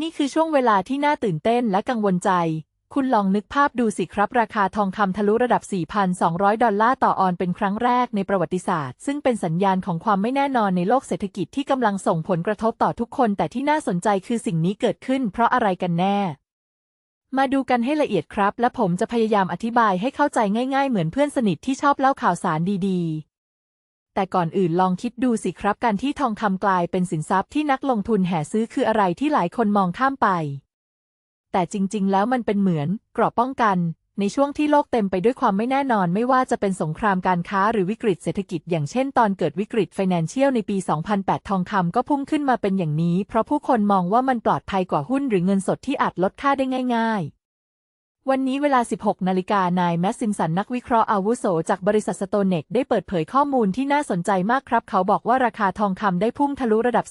นี่คือช่วงเวลาที่น่าตื่นเต้นและกังวลใจ คุณลองนึกภาพดูสิครับ ราคาทองคำทะลุระดับ 4,200 ดอลลาร์ต่อออนเป็นครั้งแรกในประวัติศาสตร์ ซึ่งเป็นสัญญาณของความไม่แน่นอนในโลกเศรษฐกิจที่กำลังส่งผลกระทบต่อทุกคน แต่ที่น่าสนใจคือสิ่งนี้เกิดขึ้น เพราะอะไรกันแน่ มาดูกันให้ละเอียดครับ และผมจะพยายามอธิบายให้เข้าใจง่าย ๆ เหมือนเพื่อนสนิทที่ชอบเล่าข่าวสารดี ๆ แต่ก่อนอื่นลองคิดดูสิครับ การที่ทองคำกลายเป็นสินทรัพย์ที่นักลงทุนแห่ซื้อคืออะไรที่หลายคนมองข้ามไป แต่จริง ๆ แล้วมันเป็นเหมือนเกราะป้องกัน ในช่วงที่โลกเต็มไปด้วยความไม่แน่นอน ไม่ว่าจะเป็นสงครามการค้าหรือวิกฤตเศรษฐกิจ อย่างเช่นตอนเกิดวิกฤต Financial ในปี 2008 ทองคำก็พุ่งขึ้นมาเป็นอย่างนี้ เพราะผู้คนมองว่ามันปลอดภัยกว่าหุ้นหรือเงินสดที่อาจลดค่าได้ง่าย ๆ วันนี้เวลา 16 นาฬิกานายแมสซินสันนักวิเคราะห์อาวุโสจากบริษัทสโตเน็กได้เปิดเผยข้อมูลที่น่าสนใจมากครับ เขาบอกว่าราคาทองคำได้พุ่งทะลุระดับ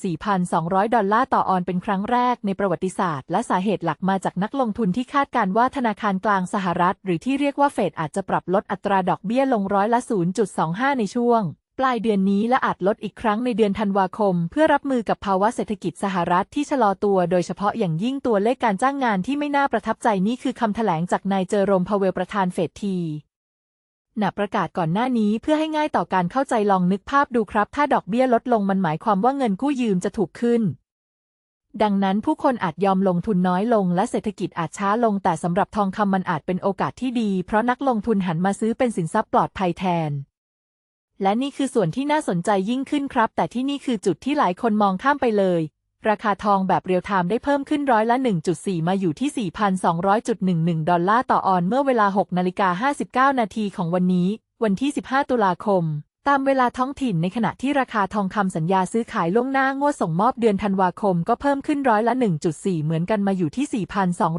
4,200 ดอลลาร์ต่อออนเป็นครั้งแรกในประวัติศาสตร์ และสาเหตุหลักมาจากนักลงทุนที่คาดการว่าธนาคารกลางสหรัฐ หรือที่เรียกว่าเฟดอาจจะปรับลดอัตราดอกเบี้ยลงร้อยละ 0.25 ในช่วง ปลายเดือนนี้และอาจลดอีกครั้งในเดือนธันวาคม เพื่อรับมือกับภาวะเศรษฐกิจสหรัฐที่ชะลอตัว โดยเฉพาะอย่างยิ่งตัวเลขการจ้างงานที่ไม่น่าประทับใจนี่คือคำแถลงจากนายเจอโรมพาเวลประธานเฟดทีหนัประกาศก่อนหน้านี้เพื่อให้ง่ายต่อการเข้าใจลองนึกภาพดูครับ ถ้าดอกเบี้ยลดลงมันหมายความว่าเงินกู้ยืมจะถูกขึ้น ดังนั้นผู้คนอาจยอมลงทุนน้อยลง และเศรษฐกิจอาจช้าลง แต่สำหรับทองคำมันอาจเป็นโอกาสที่ดี เพราะนักลงทุนหันมาซื้อเป็นสินทรัพย์ปลอดภัยแทน และนี่คือส่วนที่น่าสนใจยิ่งขึ้นครับ แต่ที่นี่คือจุดที่หลายคนมองข้ามไปเลย ราคาทองแบบเรียลไทม์ได้เพิ่มขึ้นร้อยละ 1.4 มาอยู่ที่ 4,200.11 ดอลลาร์ต่อออนเมื่อเวลา 6 นาฬิกา 59 นาทีของวันนี้ วันที่ 15 ตุลาคม ตามเวลาท้องถิ่นในขณะที่ราคาทองคำสัญญาซื้อขายล่วงหน้างวดส่งมอบเดือนธันวาคมก็เพิ่มขึ้นร้อยละ 1.4 เหมือนกันมาอยู่ที่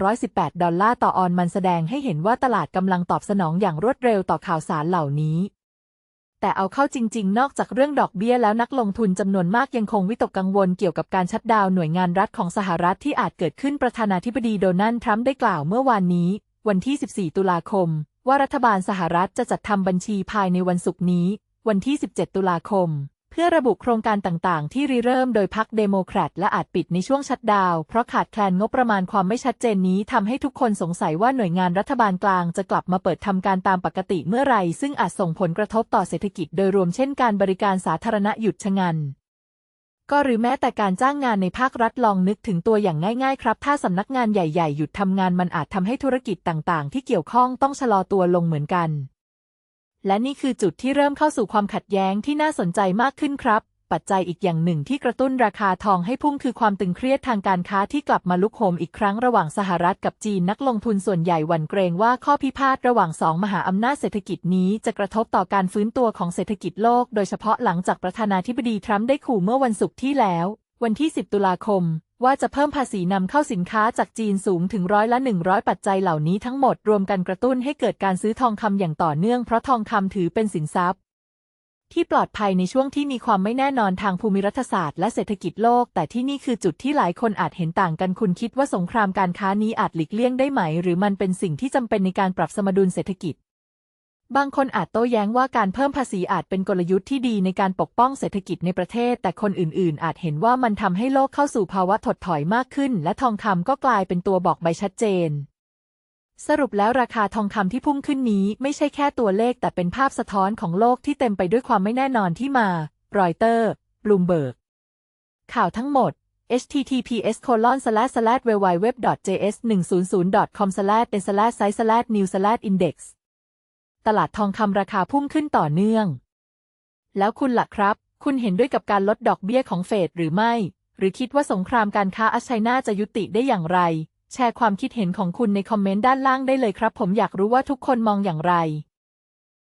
4,218 ดอลลาร์ต่อออนมันแสดงให้เห็นว่าตลาดกำลังตอบสนองอย่างรวดเร็วต่อข่าวสารเหล่านี้ แต่เอาเข้าจริง ๆ นอกจากเรื่องดอกเบี้ยแล้วนักลงทุนจำนวนมากยังคงวิตกกังวลเกี่ยวกับการชัดดาวหน่วยงานรัฐของสหรัฐที่อาจเกิดขึ้นประธานาธิบดีโดนัลด์ทรัมป์ได้กล่าวเมื่อวานนี้ วันที่ 14 ตุลาคม ว่ารัฐบาลสหรัฐจะจัดทำบัญชีภายในวันศุกร์นี้ วันที่ 17 ตุลาคม เพื่อระบุโครงการต่างๆ ที่ริเริ่มโดยพรรคเดโมแครตและอาจปิดในช่วงชัดดาว เพราะขาดแคลนงบประมาณความไม่ชัดเจนนี้ทำให้ทุกคนสงสัยว่าหน่วยงานรัฐบาลกลางจะกลับมาเปิดทำการตามปกติเมื่อไรซึ่งอาจส่งผลกระทบต่อเศรษฐกิจโดยรวมเช่นการบริการสาธารณะหยุดชะงันก็หรือแม้แต่การจ้างงานในภาครัฐลองนึกถึงตัวอย่างง่ายๆ ครับ ถ้าสำนักงานใหญ่ๆ หยุดทำงานมันอาจทำให้ธุรกิจต่างๆ ที่เกี่ยวข้องต้องชะลอตัวลงเหมือนกัน และนี่คือจุดที่เริ่มเข้าสู่ความขัดแย้งที่น่าสนใจมากขึ้นครับ ปัจจัยอีกอย่างหนึ่งที่กระตุ้นราคาทองให้พุ่งคือความตึงเครียดทางการค้าที่กลับมาลุกโหมอีกครั้งระหว่างสหรัฐกับจีนนักลงทุนส่วนใหญ่หวั่นเกรงว่าข้อพิพาทระหว่างสองมหาอำนาจเศรษฐกิจนี้จะกระทบต่อการฟื้นตัวของเศรษฐกิจโลก โดยเฉพาะหลังจากประธานาธิบดีทรัมป์ได้ขู่เมื่อวันศุกร์ที่แล้ว วันที่ 10 ตุลาคม ว่าจะเพิ่มภาษีนำเข้าสินค้าจากจีนสูงถึงร้อยละ 100 ปัจจัยเหล่านี้ทั้งหมดรวมกันกระตุ้นให้เกิดการซื้อทองคำอย่างต่อเนื่องเพราะทองคำถือเป็นสินทรัพย์ ที่ปลอดภัยในช่วงที่มีความไม่แน่นอนทางภูมิรัฐศาสตร์และเศรษฐกิจโลก แต่ที่นี่คือจุดที่หลายคนอาจเห็นต่างกันคุณคิดว่าสงครามการค้านี้อาจหลีกเลี่ยงได้ไหม หรือมันเป็นสิ่งที่จำเป็นในการปรับสมดุลเศรษฐกิจ บางคนอาจโต้แย้งว่าการเพิ่มภาษีอาจเป็นกลยุทธ์ที่ดีในการปกป้องเศรษฐกิจในประเทศ แต่คนอื่นๆ อาจเห็นว่ามันทำให้โลกเข้าสู่ภาวะถดถอยมากขึ้น และทองคำก็กลายเป็นตัวบอกใบชัดเจน สรุปแล้วราคาทองคำที่พุ่งขึ้นนี้ไม่ใช่แค่ตัวเลข แต่เป็นภาพสะท้อนของโลกที่เต็มไปด้วยความไม่แน่นอนที่มารอยเตอร์บลูมเบิร์กข่าวทั้งหมด https colon slash slash www.js100.com slash slash size slash new slash index ตลาดทองคำราคาพุ่งขึ้นต่อเนื่อง แล้วคุณล่ะครับ คุณเห็นด้วยกับการลดดอกเบี้ยของเฟดหรือไม่ หรือคิดว่าสงครามการค้าอัชไชน่าจะยุติได้อย่างไร แชร์ความคิดเห็นของคุณในคอมเมนต์ด้านล่างได้เลยครับ ผมอยากรู้ว่าทุกคนมองอย่างไร